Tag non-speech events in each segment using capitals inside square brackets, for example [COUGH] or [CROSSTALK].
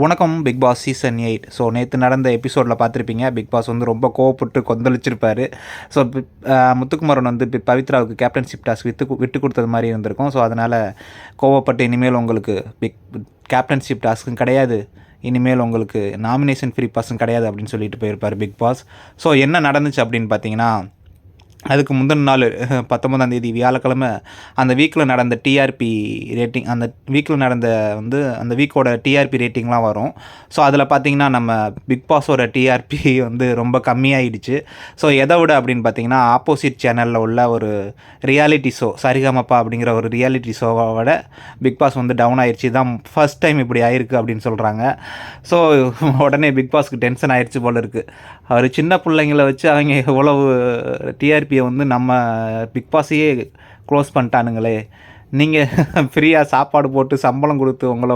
வணக்கம் big boss season eight so நேற்று நடந்த எபிசோடில் பார்த்துருப்பீங்க. பிக் பாஸ் வந்து ரொம்ப கோவப்பட்டு கொந்தளிச்சிருப்பார். ஸோ முத்துக்குமரன் வந்து பவித்ராவுக்கு கேப்டன்ஷிப் டாஸ்க் விட்டு விட்டு கொடுத்தது மாதிரி இருந்திருக்கும். ஸோ அதனால் கோவப்பட்டு இனிமேல் உங்களுக்கு பிக் கேப்டன்ஷிப் டாஸ்க்கும் கிடையாது. இனிமேல் உங்களுக்கு நாமினேஷன் ஃப்ரீ பாஸும் கிடையாது அப்படின்னு சொல்லிட்டு போயிருப்பார் பிக் பாஸ் ஸோ என்ன நடந்துச்சு அப்படின்னு பார்த்தீங்கன்னா அதுக்கு முந்தின நாள் பத்தொன்பதாம் தேதி வியாழக்கிழமை அந்த வீக்கில் நடந்த டிஆர்பி ரேட்டிங் அந்த வீக்கில் நடந்த வந்து அந்த வீக்கோட டிஆர்பி ரேட்டிங்லாம் வரும். ஸோ அதில் பார்த்தீங்கன்னா நம்ம பிக் பாஸோட டிஆர்பி வந்து ரொம்ப கம்மியாயிடுச்சு. ஸோ எதை விட அப்படின்னு பார்த்தீங்கன்னா ஆப்போசிட் சேனலில் உள்ள ஒரு ரியாலிட்டி ஷோ சரிகமப்பா அப்படிங்கிற ஒரு ரியாலிட்டி ஷோவை விட பிக் பாஸ் வந்து டவுன் ஆயிடுச்சு தான் ஃபர்ஸ்ட் டைம் இப்படி ஆயிருக்கு அப்படின்னு சொல்கிறாங்க ஸோ உடனே பிக் பாஸ்க்கு டென்ஷன் ஆயிடுச்சு போல இருக்குது அவர் சின்ன பிள்ளைங்கள வச்சு அவங்க எவ்வளவு டிஆர்பி டிஆர்பியை வந்து நம்ம பிக் பாஸையே க்ளோஸ் பண்ணிட்டானுங்களே. நீங்கள் ஃப்ரீயாக சாப்பாடு போட்டு சம்பளம் கொடுத்து உங்களை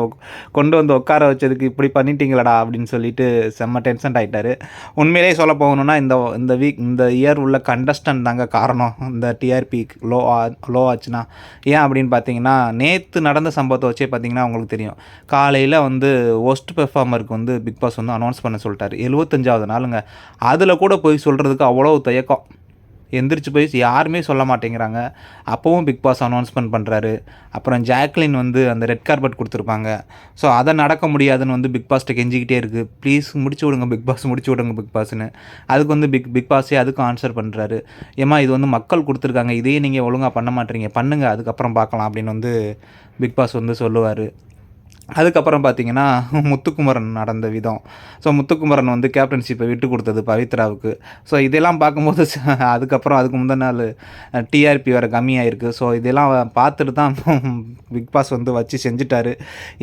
கொண்டு வந்து உட்கார வச்சதுக்கு இப்படி பண்ணிட்டீங்களடா அப்படின்னு சொல்லிட்டு செம்ம டென்ஷன் ஆகிட்டாரு உண்மையிலேயே சொல்ல போகணுன்னா இந்த இந்த வீக் இந்த இயர் உள்ள கண்டஸ்டன்ட் தாங்க காரணம். இந்த டிஆர்பி லோ லோ ஆச்சுன்னா. ஏன் அப்படின்னு பார்த்தீங்கன்னா நேற்று நடந்த சம்பவத்தை வச்சே பார்த்தீங்கன்னா உங்களுக்கு தெரியும். காலையில் வந்து ஒஸ்ட் பெர்ஃபார்மருக்கு வந்து பிக் பாஸ் வந்து அனௌன்ஸ் பண்ண சொல்லிட்டாரு. எழுபத்தஞ்சாவது நாளுங்க. அதில் கூட போய் சொல்கிறதுக்கு அவ்வளோ தயக்கம். எந்திரிச்சு போய் யாருமே சொல்ல மாட்டேங்கிறாங்க. அப்போவும் பிக் பாஸ் அனௌன்ஸ்மெண்ட் பண்ணுறாரு அப்புறம் ஜாக்லின் வந்து அந்த ரெட் கார்பெட் கொடுத்துருப்பாங்க. ஸோ அதை நடக்க முடியாதுன்னு வந்து பிக் பாஸ்ட்டை கெஞ்சிக்கிட்டே இருக்குது ப்ளீஸ் முடிச்சு விடுங்க பிக் பாஸ் முடிச்சு விடுங்க பிக் பாஸ்னு அதுக்கு வந்து பிக் பிக் பாஸே அதுக்கும் ஆன்சர் பண்ணுறாரு ஏம்மா இது வந்து மக்கள் கொடுத்துருக்காங்க. இதையே நீங்கள் ஒழுங்காக பண்ண மாட்டீங்க. பண்ணுங்கள் அதுக்கப்புறம் பார்க்கலாம் அப்படின்னு வந்து பிக் பாஸ் வந்து சொல்லுவார். அதுக்கப்புறம் பார்த்தீங்கன்னா முத்துக்குமரன் நடந்த விதம். ஸோ முத்துக்குமரன் வந்து கேப்டன்ஷிப்பை விட்டு கொடுத்தது பவித்ராவுக்கு. ஸோ இதெல்லாம் பார்க்கும்போது [LAUGHS] அதுக்கப்புறம் அதுக்கு முந்தின நாள் டிஆர்பி வேறு கம்மியாயிருக்கு. ஸோ இதெல்லாம் பார்த்துட்டு தான் [LAUGHS] பிக் பாஸ் வந்து வச்சு செஞ்சுட்டாரு.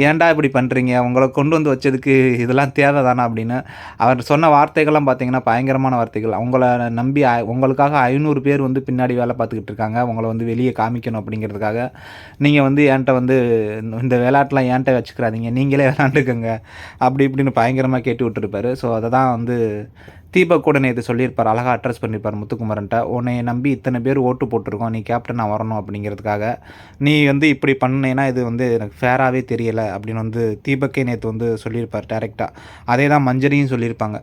ஏன்டா இப்படி பண்ணுறீங்க உங்களை கொண்டு வந்து வச்சதுக்கு இதெல்லாம் தேவை தானே அப்படின்னு அவர் சொன்ன வார்த்தைகள்லாம் பார்த்தீங்கன்னா பயங்கரமான வார்த்தைகள். அவங்கள நம்பி ஐ- உங்களுக்காக ஐநூறு பேர் வந்து பின்னாடி வேலை பார்த்துக்கிட்டு இருக்காங்க. உங்களை வந்து வெளியே காமிக்கணும் அப்படிங்கிறதுக்காக நீங்கள் வந்து என்கிட்ட வந்து இந்த- இந்த விளையாட்டுலாம் என்கிட்ட வச்சுக்கிறாதீங்க. நீங்களே விளாண்டுக்கோங்க. அப்படி இப்படின்னு பயங்கரமாக கேட்டு விட்டுருப்பாரு. ஸோ அதை தான் வந்து தீபக் கூட நேற்று சொல்லியிருப்பார். அழகாக அட்ரஸ் பண்ணியிருப்பார் முத்துக்குமரன்ட்ட. உன்னை நம்பி இத்தனை பேர் ஓட்டு போட்டிருக்கோம். நீ கேப்டன் வரணும் அப்படிங்கிறதுக்காக. நீ வந்து இப்படி பண்ணேன்னா இது வந்து எனக்கு ஃபேராகவே தெரியலை. அப்படின்னு வந்து தீபக்கே நேற்று வந்து சொல்லியிருப்பார் டேரெக்டாக அதே தான் மஞ்சரியும் சொல்லியிருப்பாங்க.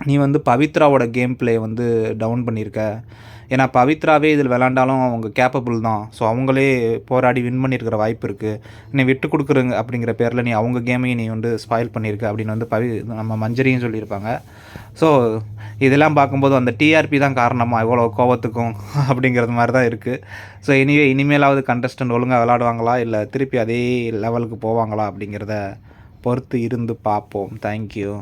நீ வந்து பவித்ராவோட கேம் ப்ளே வந்து டவுன் பண்ணியிருக்க ஏன்னா பவித்ராவே இதில் விளாண்டாலும் அவங்க கேப்பபிள் தான். ஸோ அவங்களே போராடி வின் பண்ணியிருக்கிற வாய்ப்பு இருக்குது நீ விட்டு கொடுக்குறங்க அப்படிங்கிற பேரில் நீ அவங்க கேமையும் நீ வந்து ஸ்பாயில் பண்ணியிருக்க அப்படின்னு வந்து பவி நம்ம மஞ்சரியும் சொல்லியிருப்பாங்க. ஸோ இதெல்லாம் பார்க்கும்போது அந்த டிஆர்பி தான் காரணமாக இவ்வளோ கோவத்துக்கும் [LAUGHS] அப்படிங்கிறது மாதிரி தான் இருக்குது ஸோ இனிவே இனிமேலாவது கண்டஸ்டன்ட் ஒழுங்காக விளாடுவாங்களா? இல்லை திருப்பி அதே லெவலுக்கு போவாங்களா அப்படிங்கிறத பொறுத்து இருந்து பார்ப்போம். தேங்க்யூ